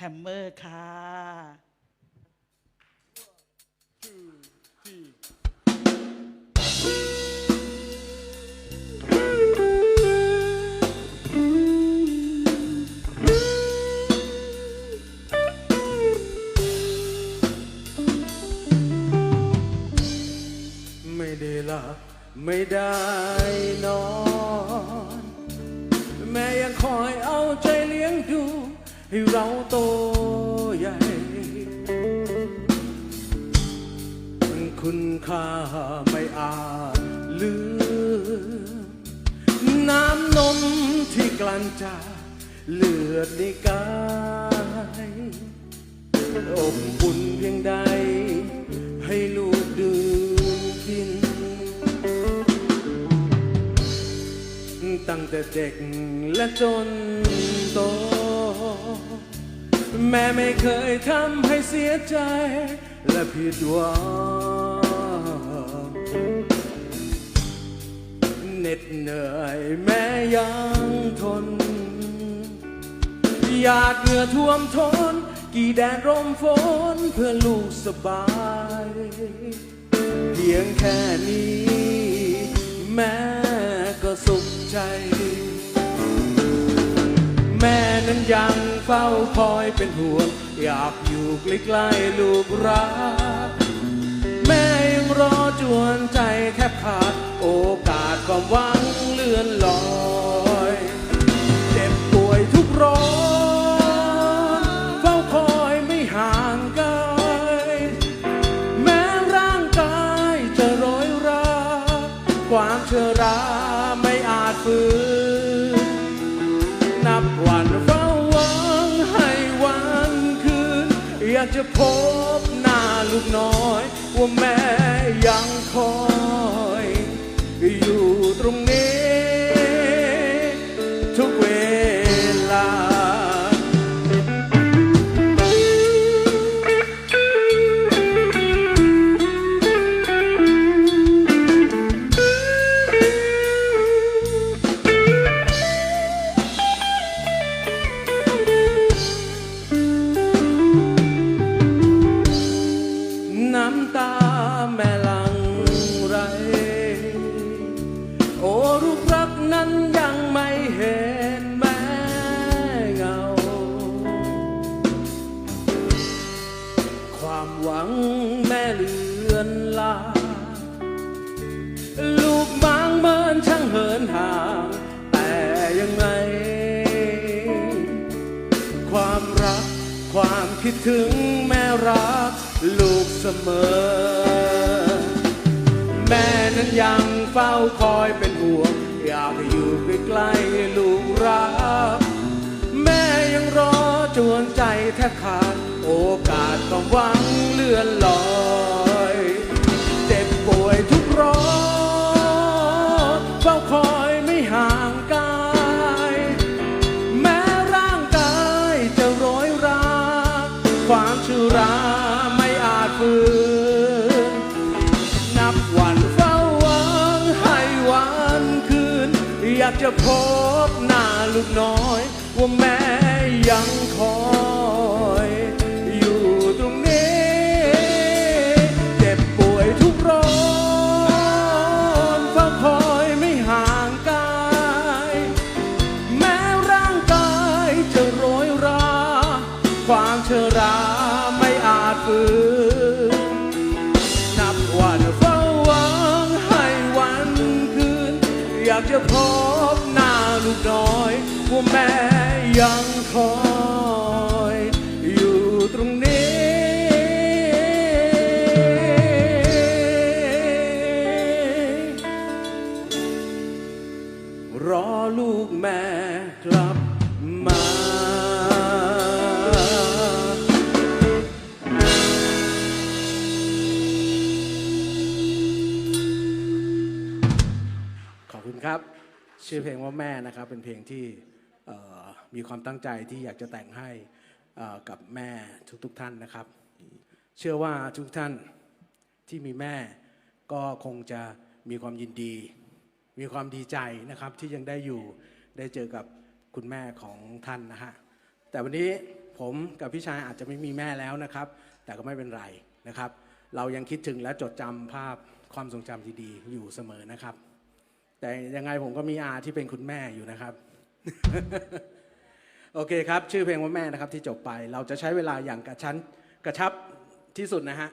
แฮมเมอร์ค่ะไม่ได้หลับไม่ได้นอน แม่ยังคอยเอาใจเลี้ยงดู ให้เราโตใหญ่คุณค่าไม่อาจลืมน้ำนมที่กลั่นจากเลือดในกายอบอุ่นเพียงใด ให้ลูกดื่มกิน ตั้งแต่เด็กและจน แม่ไม่เคยทำให้เสียใจ และผิดหวังเหน็ดเหนื่อยแม่ยังทนหยาดเหงื่อท่วมทน กี่แดดร่มฝนเพื่อลูกสบาย เพียงแค่นี้ เฝ้าคอยเป็นห่วง อยากอยู่ใกล้ๆลูกรัก แม่ยังรอจวนใจแทบขาด โอกาสความหวังเลื่อนลอยเจ็บป่วยทุกร้อนเฝ้าคอยไม่ห่างไกลแม้ร่างกายจะโรยราความเชรา อยากจะพบหน้าลูกน้อย ว่าแม่ยังคอยอยู่ตรงนี้ ทุกเว นั้นยังไม่เห็นแม่เงา ความหวังแม่เลือนลางลูกบางเมินช่างเหินห่าง แต่ยังไง ความรักความคิดถึงแม่รัก ลูกเสมอ แม่นั้นยังเฝ้าคอยเป็นห่วง อยากอยู่ใกล้ๆลูกรัก แม่ยังรอจวนใจแทบขาด โอกาสความหวังเลื่อนลอย เจ็บป่วยทุกร้อนเฝ้าคอยไม่ห่างกาย แม้ร่างกายจะโรยราความชุรา อยากจะพบหน้าลูกน้อย ว่าแม่ยังคอยอยู่ตรงนี้ เจ็บป่วยทุกร้อนเฝ้าคอยไม่ห่างกาย แม้ร่างกายจะโรยรา ความเชราไม่อาจฝืน จะพบหน้าลูกน้อย ว่าแม่ยังคอย ชื่อเพลงว่าแม่นะครับเป็นเพลงที่มีความตั้งใจที่อยากจะแต่งให้กับแม่ทุกๆทท่านนะครับ เชื่อว่าทุกท่านที่มีแม่ก็คงจะมีความยินดี มีความดีใจนะครับที่ยังได้อยู่ได้เจอกับคุณแม่ของท่านนะฮะแต่วันนี้ผมกับพี่ชายอาจจะไม่มีแม่แล้วนะครับ แต่ก็ไม่เป็นไรนะครับ เรายังคิดถึงและจดจำภาพความทรงจำดีๆอยู่เสมอนะครับ แต่ยังไงผมก็มีอาที่เป็นคุณแม่อยู่นะครับ โอเคครับ ชื่อเพลงว่าแม่นะครับที่จบไป เราจะใช้เวลาอย่างกระชั้นกระชับที่สุดนะฮะ